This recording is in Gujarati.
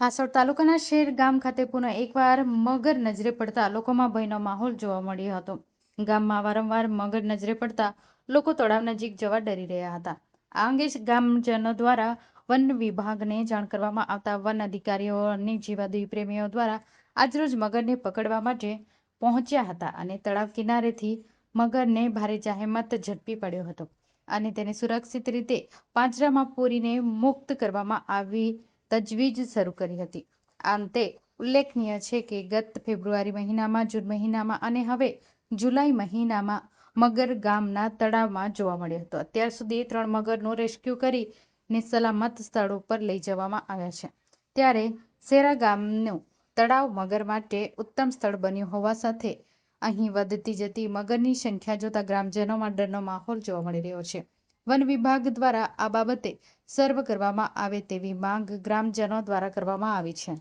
હાસોડ તાલુકાના શેર ગામ ખાતે પુનઃ એકવાર મગર નજરે પડતા લોકોમાં ભયનો માહોલ જોવા મળ્યો હતો. ગામમાં વારંવાર મગર નજરે પડતા લોકો તળાવ નજીક જવા ડરી રહ્યા હતા. આ અંગે ગામજનો દ્વારા વન વિભાગને જાણ કરવામાં આવતા વન અધિકારીઓ અને જીવાદોરી પ્રેમીઓ દ્વારા આજરોજ મગરને પકડવા માટે પહોંચ્યા હતા અને તળાવ કિનારેથી મગરને ભારે જાહેમત ઝડપી પડ્યો હતો અને તેને સુરક્ષિત રીતે પાંજરામાં પૂરીને મુક્ત કરવામાં આવી તજવીજ શરૂ કરી હતી. અંતે ઉલ્લેખનીય છે કે ગત ફેબ્રુઆરી મહિનામાં, જૂન મહિનામાં અને હવે જુલાઈ મહિનામાં મગર ગામના તળાવમાં જોવા મળ્યો હતો. અત્યાર સુધી ત્રણ મગરનો રેસ્ક્યુ કરીને સલામત સ્થળ ઉપર લઈ જવામાં આવ્યા છે. ત્યારે સેરા ગામનું તળાવ મગર માટે ઉત્તમ સ્થળ બન્યું હોવા સાથે અહીં વધતી જતી મગરની સંખ્યા જોતા ગ્રામજનોમાં ડરનો માહોલ જોવા મળી રહ્યો છે. વન વિભાગ દ્વારા આ બાબતે સર્વ કરવામાં આવે તેવી માંગ ગ્રામજનો દ્વારા કરવામાં આવી છે.